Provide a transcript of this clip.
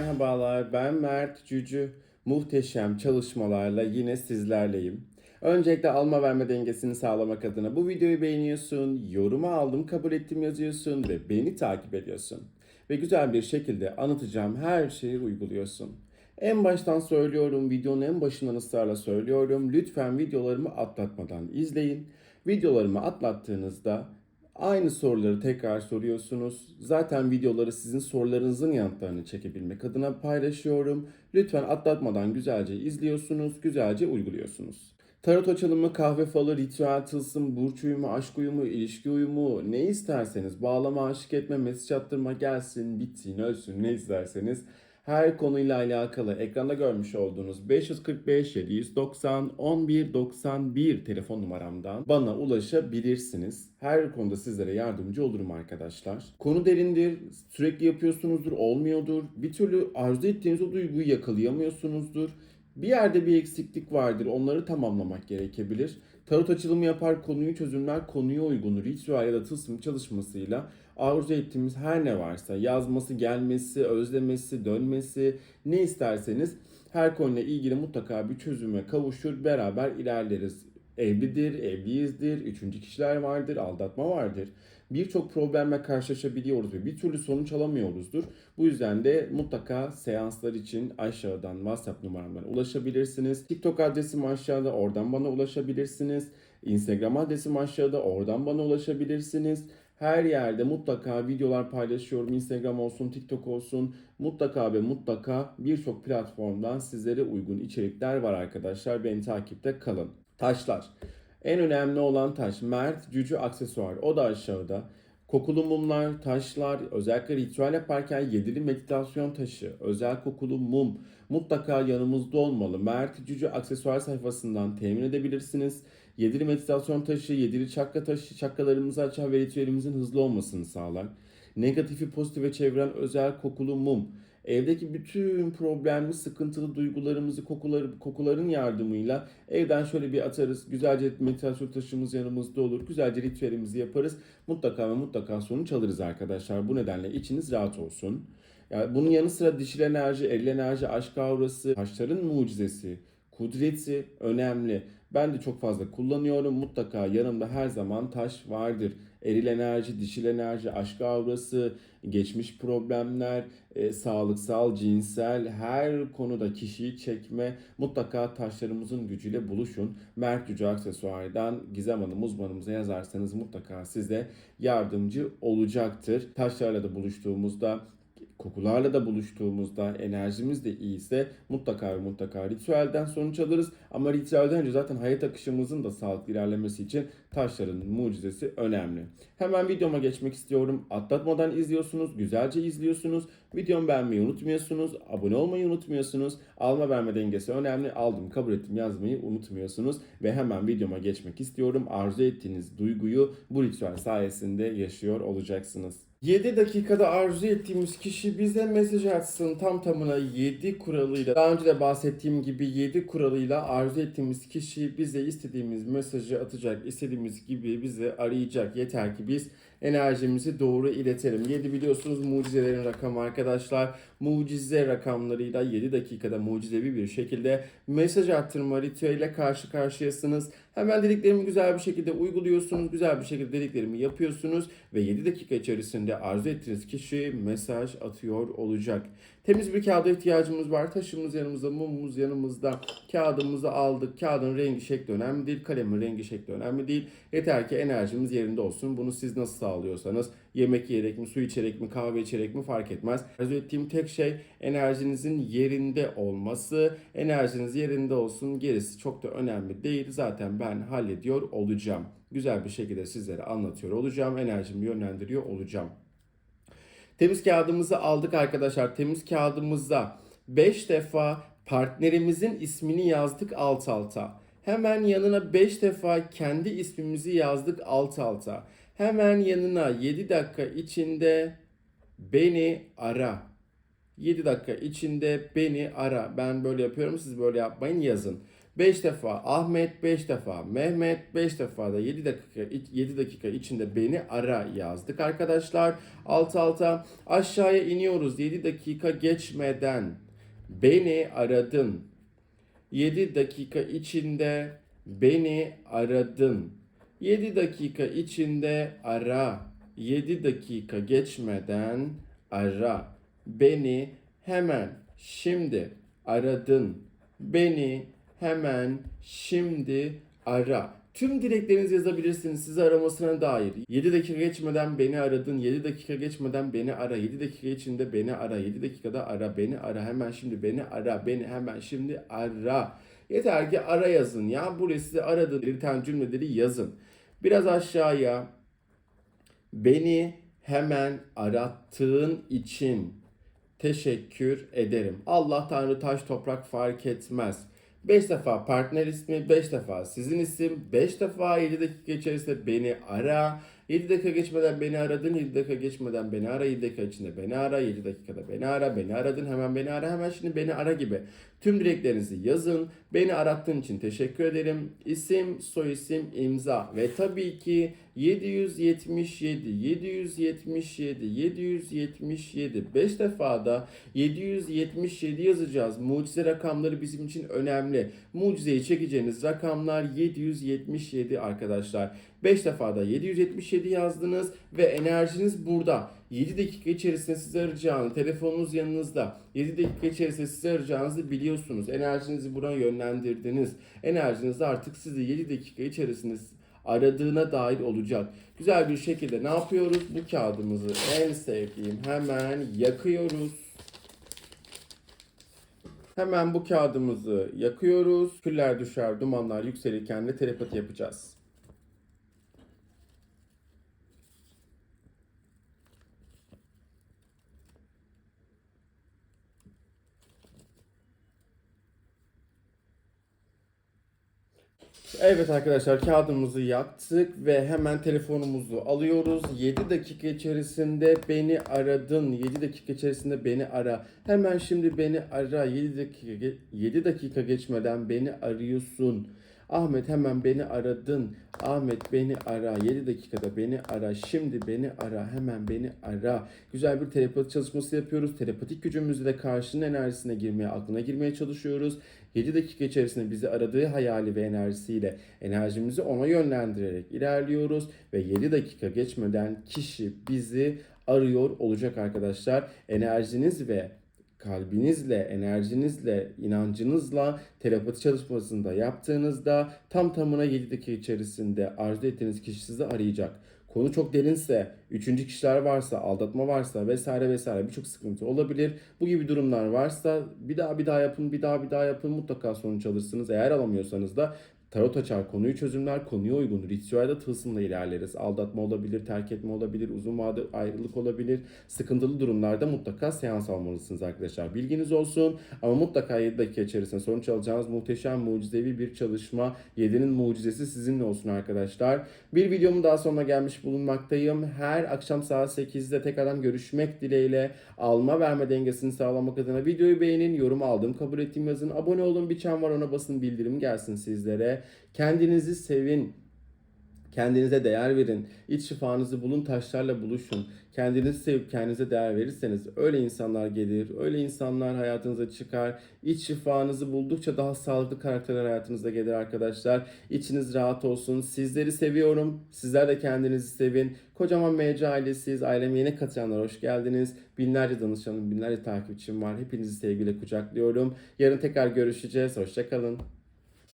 merhabalar. Ben Mert Cücü. Muhteşem çalışmalarla yine sizlerleyim. Öncelikle alma verme dengesini sağlamak adına bu videoyu beğeniyorsun, yoruma aldım, kabul ettim yazıyorsun ve beni takip ediyorsun. Ve güzel bir şekilde anlatacağım her şeyi uyguluyorsun. En baştan söylüyorum, videonun en başından ısrarla söylüyorum. Lütfen videolarımı atlatmadan izleyin. Videolarımı atlattığınızda Aynı soruları tekrar soruyorsunuz. Zaten videoları sizin sorularınızın yanıtlarını çekebilmek adına paylaşıyorum. Lütfen atlatmadan güzelce izliyorsunuz, güzelce uyguluyorsunuz. Tarot açılımı, kahve falı, ritüel tılsım, burç uyumu, aşk uyumu, ilişki uyumu ne isterseniz bağlama, aşık etme, mesaj attırma gelsin, bitsin, ölsün ne isterseniz her konuyla alakalı ekranda görmüş olduğunuz 545 790 11 91 telefon numaramdan bana ulaşabilirsiniz. Her konuda sizlere yardımcı olurum arkadaşlar. Konu derindir, sürekli yapıyorsunuzdur, olmuyordur. Bir türlü arzu ettiğiniz o duyguyu yakalayamıyorsunuzdur. Bir yerde bir eksiklik vardır. Onları tamamlamak gerekebilir. Tarot açılımı yapar, konuyu çözümler, konuya uygun ritüel ya da tılsım çalışmasıyla arzu ettiğimiz her ne varsa yazması, gelmesi, özlemesi, dönmesi ne isterseniz her konuyla ilgili mutlaka bir çözüme kavuşur, beraber ilerleriz. Evlidir, evliyizdir, üçüncü kişiler vardır, aldatma vardır. Birçok problemle karşılaşabiliyoruz ve bir türlü sonuç alamıyoruzdur. Bu yüzden de mutlaka seanslar için aşağıdan WhatsApp numaramdan ulaşabilirsiniz. TikTok adresim aşağıda, oradan bana ulaşabilirsiniz. Instagram adresim aşağıda, oradan bana ulaşabilirsiniz. Her yerde mutlaka videolar paylaşıyorum. Instagram olsun, TikTok olsun. Mutlaka ve mutlaka birçok platformdan sizlere uygun içerikler var arkadaşlar. Beni takipte kalın. Taşlar. En önemli olan taş Mert Cücü aksesuar. O da aşağıda. Kokulu mumlar, taşlar, özellikle ritüel yaparken yedili meditasyon taşı, özel kokulu mum mutlaka yanımızda olmalı. Mert Cücü aksesuar sayfasından temin edebilirsiniz. Yedili meditasyon taşı, yedili çakra taşı çakralarımızı açar ve ritüelimizin hızlı olmasını sağlar. Negatifi pozitife çeviren özel kokulu mum. Evdeki bütün problemli, sıkıntılı duygularımızı kokuları, kokuların yardımıyla evden şöyle bir atarız. Güzelce meditasyon taşımız yanımızda olur. Güzelce ritüelimizi yaparız. Mutlaka ve mutlaka sonuç alırız arkadaşlar. Bu nedenle içiniz rahat olsun. Yani bunun yanı sıra dişil enerji, eril enerji, aşk aurası, taşların mucizesi, kudreti önemli. Ben de çok fazla kullanıyorum. Mutlaka yanımda her zaman taş vardır. Eril enerji, dişil enerji, aşk aurası, geçmiş problemler, e, sağlıksal, cinsel her konuda kişiyi çekme mutlaka taşlarımızın gücüyle buluşun. Mert Yüce Aksesuar'dan Gizem Hanım uzmanımıza yazarsanız mutlaka size yardımcı olacaktır. Taşlarla da buluştuğumuzda kokularla da buluştuğumuzda enerjimiz de iyiyse mutlaka ve mutlaka ritüelden sonuç alırız. Ama ritüelden önce zaten hayat akışımızın da sağlıklı ilerlemesi için taşların mucizesi önemli. Hemen videoma geçmek istiyorum. Atlatmadan izliyorsunuz, güzelce izliyorsunuz. Videomu beğenmeyi unutmuyorsunuz, abone olmayı unutmuyorsunuz. Alma verme dengesi önemli. Aldım, kabul ettim yazmayı unutmuyorsunuz. Ve hemen videoma geçmek istiyorum. Arzu ettiğiniz duyguyu bu ritüel sayesinde yaşıyor olacaksınız. 7 dakikada arzu ettiğimiz kişi bize mesaj atsın tam tamına 7 kuralıyla. Daha önce de bahsettiğim gibi 7 kuralıyla arzu ettiğimiz kişi bize istediğimiz mesajı atacak. istediğimiz gibi bizi arayacak. Yeter ki biz enerjimizi doğru iletelim. 7 biliyorsunuz mucizelerin rakamı arkadaşlar. Mucize rakamlarıyla 7 dakikada mucizevi bir şekilde mesaj attırma ritüeliyle karşı karşıyasınız. Hemen dediklerimi güzel bir şekilde uyguluyorsunuz. Güzel bir şekilde dediklerimi yapıyorsunuz ve 7 dakika içerisinde arzu ettiğiniz kişi mesaj atıyor olacak. Temiz bir kağıda ihtiyacımız var. Taşımız yanımızda, mumumuz yanımızda. Kağıdımızı aldık. Kağıdın rengi şekli önemli değil. Kalemin rengi şekli önemli değil. Yeter ki enerjimiz yerinde olsun. Bunu siz nasıl sağlıyorsanız yemek yiyerek mi, su içerek mi, kahve içerek mi fark etmez. Arzu ettiğim tek şey enerjinizin yerinde olması. Enerjiniz yerinde olsun. Gerisi çok da önemli değil. Zaten ben hallediyor olacağım. Güzel bir şekilde sizlere anlatıyor olacağım. Enerjimi yönlendiriyor olacağım. Temiz kağıdımızı aldık arkadaşlar. Temiz kağıdımızda 5 defa partnerimizin ismini yazdık alt alta. Hemen yanına 5 defa kendi ismimizi yazdık alt alta. Hemen yanına 7 dakika içinde beni ara. 7 dakika içinde beni ara. Ben böyle yapıyorum siz böyle yapmayın yazın. 5 defa Ahmet 5 defa Mehmet 5 defa da 7 dakika 7 dakika içinde beni ara yazdık arkadaşlar. Alt alta aşağıya iniyoruz 7 dakika geçmeden beni aradın. 7 dakika içinde beni aradın. 7 dakika içinde ara. 7 dakika geçmeden ara. Beni hemen şimdi aradın. Beni hemen şimdi ara. Tüm dileklerinizi yazabilirsiniz sizi aramasına dair. 7 dakika geçmeden beni aradın. 7 dakika geçmeden beni ara. 7 dakika içinde beni ara. 7 dakikada ara. Beni ara. Hemen şimdi beni ara. Beni hemen şimdi ara. Yeter ki ara yazın ya. Buraya size aradığı belirten cümleleri yazın. Biraz aşağıya beni hemen arattığın için teşekkür ederim. Allah Tanrı taş toprak fark etmez. 5 defa partner ismi, 5 defa sizin isim, 5 defa 7 dakika içerisinde beni ara. 7 dakika geçmeden beni aradın, 7 dakika geçmeden beni ara, 7 dakika içinde beni ara, 7 dakikada beni ara, beni aradın, hemen beni ara, hemen şimdi beni ara gibi. Tüm dileklerinizi yazın. Beni arattığın için teşekkür ederim. İsim, soyisim, imza ve tabii ki 777, 777, 777, 5 defa da 777 yazacağız. Mucize rakamları bizim için önemli. Mucizeyi çekeceğiniz rakamlar 777 arkadaşlar. 5 defa da 777 yazdınız ve enerjiniz burada. 7 dakika içerisinde sizi arayacağını, telefonunuz yanınızda. 7 dakika içerisinde sizi arayacağınızı biliyorsunuz. Enerjinizi buraya yönlendirdiniz. Enerjiniz artık sizi 7 dakika içerisinde aradığına dair olacak. Güzel bir şekilde ne yapıyoruz? Bu kağıdımızı en sevdiğim hemen yakıyoruz. Hemen bu kağıdımızı yakıyoruz. Küller düşer, dumanlar yükselirken de telepati yapacağız. Evet arkadaşlar kağıdımızı yaktık ve hemen telefonumuzu alıyoruz. 7 dakika içerisinde beni aradın. 7 dakika içerisinde beni ara. Hemen şimdi beni ara. 7 dakika 7 dakika geçmeden beni arıyorsun. Ahmet hemen beni aradın. Ahmet beni ara. 7 dakikada beni ara. Şimdi beni ara. Hemen beni ara. Güzel bir telepati çalışması yapıyoruz. Telepatik gücümüzle de karşının enerjisine girmeye, aklına girmeye çalışıyoruz. 7 dakika içerisinde bizi aradığı hayali ve enerjisiyle enerjimizi ona yönlendirerek ilerliyoruz ve 7 dakika geçmeden kişi bizi arıyor olacak arkadaşlar. Enerjiniz ve kalbinizle, enerjinizle, inancınızla telepati çalışmasında yaptığınızda tam tamına 7 dakika içerisinde arzu ettiğiniz kişi sizi arayacak. Konu çok derinse, üçüncü kişiler varsa, aldatma varsa vesaire vesaire birçok sıkıntı olabilir. Bu gibi durumlar varsa bir daha bir daha yapın, bir daha bir daha yapın mutlaka sonuç alırsınız. Eğer alamıyorsanız da Tarot açar, konuyu çözümler, konuya uygun ritüelde tılsımla ilerleriz. Aldatma olabilir, terk etme olabilir, uzun vade ayrılık olabilir. Sıkıntılı durumlarda mutlaka seans almalısınız arkadaşlar. Bilginiz olsun ama mutlaka 7 dakika içerisinde sonuç alacağınız muhteşem mucizevi bir çalışma. 7'nin mucizesi sizinle olsun arkadaşlar. Bir videomun daha sonuna gelmiş bulunmaktayım. Her akşam saat 8'de tekrardan görüşmek dileğiyle alma verme dengesini sağlamak adına videoyu beğenin, yorum aldım, kabul ettiğim yazın. Abone olun, bir çan var ona basın bildirim gelsin sizlere. Kendinizi sevin. Kendinize değer verin. İç şifanızı bulun, taşlarla buluşun. Kendinizi sevip kendinize değer verirseniz öyle insanlar gelir, öyle insanlar hayatınıza çıkar. İç şifanızı buldukça daha sağlıklı karakterler hayatınıza gelir arkadaşlar. İçiniz rahat olsun. Sizleri seviyorum. Sizler de kendinizi sevin. Kocaman MC ailesiyiz. Aileme yeni katılanlar hoş geldiniz. Binlerce danışanım, binlerce takipçim var. Hepinizi sevgiyle kucaklıyorum. Yarın tekrar görüşeceğiz. Hoşçakalın.